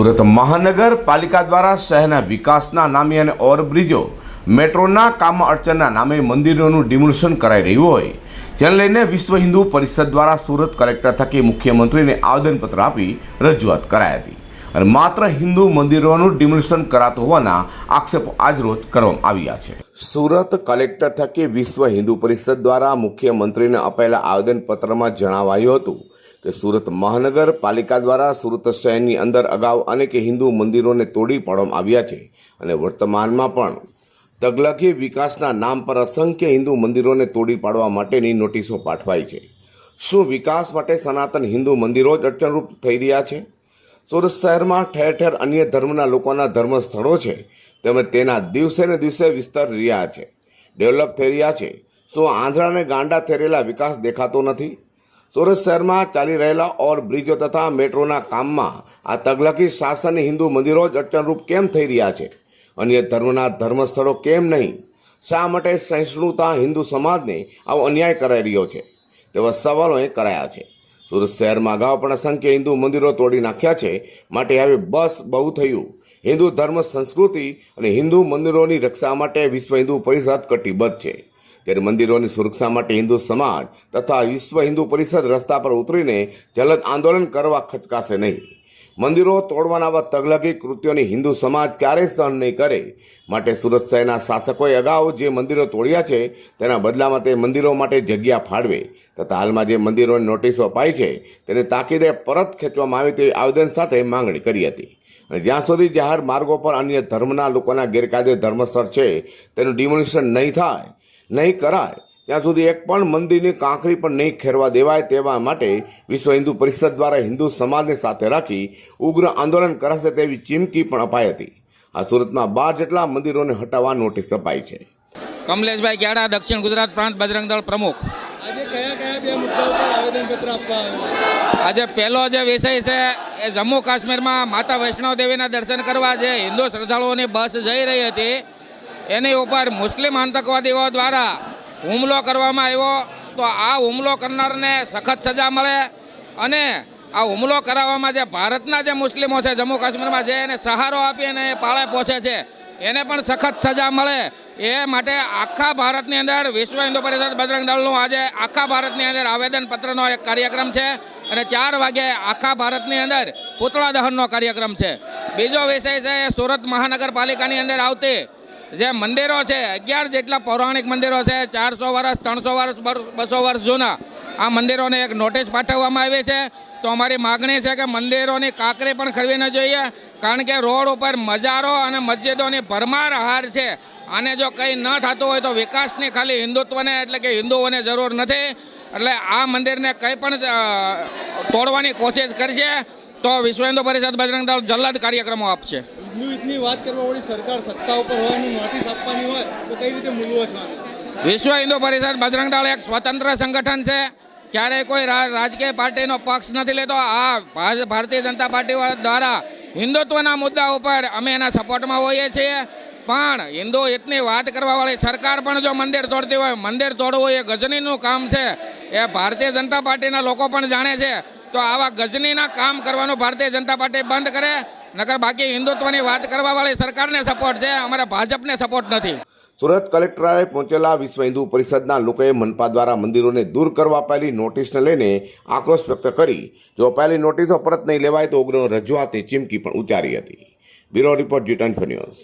સુરત મહાનગરપાલિકા દ્વારા શહેરના વિકાસના નામે અને ઓવરબ્રિજો મેટ્રોના કામ અડચણના નામે મંદિરોનું ડિમોલિશન કરાઈ રહ્યું હોય. જેને લઈને વિશ્વ હિન્દુ પરિષદ દ્વારા સુરત કલેક્ટર થકી મુખ્યમંત્રીને આવેદનપત્ર આપી રજૂઆત કરાઈ હતી. અને માત્ર હિન્દુ મંદિરોનું ડિમોલિશન કરાતું હોવાના આક્ષેપો આજરોજ કરવામાં આવ્યા છે. સુરત કલેક્ટર થકી વિશ્વ હિન્દુ પરિષદ દ્વારા મુખ્યમંત્રીને અપાયેલા આવેદનપત્રમાં જણાવાયું હતું કે સુરત મહાનગરપાલિકા દ્વારા સુરત શહેરની અંદર અગાઉ અનેક હિન્દુ મંદિરોને તોડી પાડવામાં આવ્યા છે અને વર્તમાનમાં પણ તગલકી વિકાસના નામ પર અસંખ્ય હિન્દુ મંદિરોને તોડી પાડવા માટેની નોટિસો પાઠવાઈ છે. શું વિકાસ માટે સનાતન હિન્દુ મંદિરો જ અડચણરૂપ થઈ રહ્યા છે? સુરત શહેરમાં ઠેર ઠેર અન્ય ધર્મના લોકોના ધર્મ સ્થળો છે તેમજ તેના દિવસે ને દિવસે વિસ્તાર રહ્યા છે. ડેવલપ થઈ રહ્યા છે. શું આંધળાને ગાંડા રહેલા વિકાસ દેખાતો નથી? સુરત શહેરમાં ચાલી રહેલા ઓર બ્રિજો તથા મેટ્રોના કામમાં આ તગલકી શાસન હિન્દુ મંદિરો જ અડચણરૂપ કેમ થઈ રહ્યા છે? અન્ય ધર્મના ધર્મસ્થળો કેમ નહીં? શા માટે સહિષ્ણુતા હિન્દુ સમાજને આવો અન્યાય કરાઈ રહ્યો છે? તેવા સવાલો અહીં કરાયા છે. સુરત શહેરમાં અગાઉ પણ અસંખ્ય હિન્દુ મંદિરો તોડી નાખ્યા છે. માટે હવે બસ બહુ થયું. હિન્દુ ધર્મ સંસ્કૃતિ અને હિન્દુ મંદિરોની રક્ષા માટે વિશ્વ હિન્દુ પરિષદ કટિબદ્ધ છે. ત્યારે મંદિરોની સુરક્ષા માટે હિન્દુ સમાજ તથા વિશ્વ હિન્દુ પરિષદ રસ્તા પર ઉતરીને જલદ આંદોલન કરવા ખચકાશે નહીં. મંદિરો તોડવાના આવા તગલગી કૃત્યોની હિન્દુ સમાજ ક્યારેય સહન નહીં કરે. માટે સુરત શહેરના શાસકોએ અગાઉ જે મંદિરો તોડ્યા છે, તેના બદલામાં તે મંદિરો માટે જગ્યા ફાળવે તથા હાલમાં જે મંદિરોની નોટિસો અપાઈ છે, તેને તાકીદે પરત ખેંચવામાં આવે તેવી આવેદન સાથે માંગણી કરી હતી. અને જ્યાં સુધી જાહેર માર્ગો પર અન્ય ધર્મના લોકોના ગેરકાયદે ધર્મસ્થળ છે, તેનું ડિમોલિશન નહીં થાય નહીં કરાય. ત્યાં સુધી એક પણ મંદિરની કાંકરી પણ નહીં ખેરવા દેવાય તેવા માટે વિશ્વ હિન્દુ પરિષદ દ્વારા હિન્દુ સમાજને સાથે રાખી ઉગ્ર આંદોલન કરાશે તેવી ચીમકી પણ અપાઈ હતી. આ સુરતમાં બાર જેટલા મંદિરોને હટાવવા નોટિસ અપાઈ છે. કમલેશભાઈ ક્યારા દક્ષિણ ગુજરાત પ્રાંત બજરંગ દળ પ્રમુખ? આજે કયા કયા બે મુદ્દા ઉપર આવેદનપત્ર આપવા આજે પહેલો જે વિષય છે એ જમ્મુ કાશ્મીરમાં માતા વૈષ્ણવ દેવીના દર્શન કરવા જે હિન્દુ શ્રદ્ધાળુઓની બસ જઈ રહી હતી એની ઉપર મુસ્લિમ આતંકવાદીઓ દ્વારા હુમલો કરવામાં આવ્યો. તો આ હુમલો કરનારને સખત સજા મળે અને આ હુમલો કરાવવામાં જે ભારતના જે મુસ્લિમો છે, જમ્મુ કાશ્મીરમાં જે એને સહારો આપી અને એ પાળે પહોંચે છે, એને પણ સખત સજા મળે. એ માટે આખા ભારતની અંદર વિશ્વ હિન્દુ પરિષદ બજરંગ દળનું આજે આખા ભારતની અંદર આવેદનપત્રનો એક કાર્યક્રમ છે અને ચાર વાગે આખા ભારતની અંદર પૂતળા દહનનો કાર્યક્રમ છે. બીજો વિષય છે, સુરત મહાનગરપાલિકાની અંદર આવતી જે મંદિરો છે, અગિયાર જેટલા પૌરાણિક મંદિરો છે, ચારસો વર્ષ, ત્રણસો વર્ષ બસો વર્ષ જૂના, આ મંદિરોને એક નોટિસ પાઠવવામાં આવી છે. તો અમારી માગણી છે કે મંદિરોની કાંકરી પણ ખરવી ન જોઈએ, કારણ કે રોડ ઉપર મજારો અને મસ્જિદોની ભરમાર હાર છે. આને જો કંઈ ન થતું હોય તો વિકાસની ખાલી હિન્દુત્વને, એટલે કે હિન્દુઓને જરૂર નથી. એટલે આ મંદિરને કંઈ પણ તોડવાની કોશિશ કરશે. તો વિશ્વ હિન્દુ પરિષદ બજરંગ દળ જલ્દ કાર્યક્રમો આપશે. હિન્દુ હિતની વાત કરવા વાળી સરકાર સત્તા ઉપર હોવાની નોટિસ આપવાની હોય તો કઈ રીતે મૂલવો છો? વિશ્વ હિન્દુ પરિષદ બજરંગ દળ એક સ્વતંત્ર સંગઠન છે. ક્યારેય કોઈ રાજકીય પાર્ટીનો પક્ષ નથી લેતો. આ ભારતીય જનતા પાર્ટી દ્વારા હિન્દુત્વના મુદ્દા ઉપર અમે એના સપોર્ટમાં હોઈએ છીએ. પણ હિન્દુ હિતની વાત કરવાવાળી સરકાર પણ જો મંદિર તોડતી હોય મંદિર તોડવું એ ગજનીનું કામ છે. એ ભારતીય જનતા પાર્ટીના લોકો પણ જાણે છે. તો આવા ગજનીના કામ કરવાનું ભારતીય જનતા પાર્ટી બંધ કરે, નકર બાકી હિન્દુત્વની વાત કરવાવાળી સરકારને સપોર્ટ છે, અમારે ભાજપને સપોર્ટ નથી. સુરત કલેક્ટરાએ પહોંચેલા વિશ્વ હિન્દુ પરિષદના લોકોએ મનપા દ્વારા મંદિરોને દૂર કરવા અપાયેલી નોટિસને લઈને આક્રોશ વ્યક્ત કરી. જો અપાયેલી નોટિસો પરત નહીં લેવાય તો ઉગ્ર રજૂઆતની ચીમકી પણ ઉચ્ચારી હતી. Bureau report Zee News.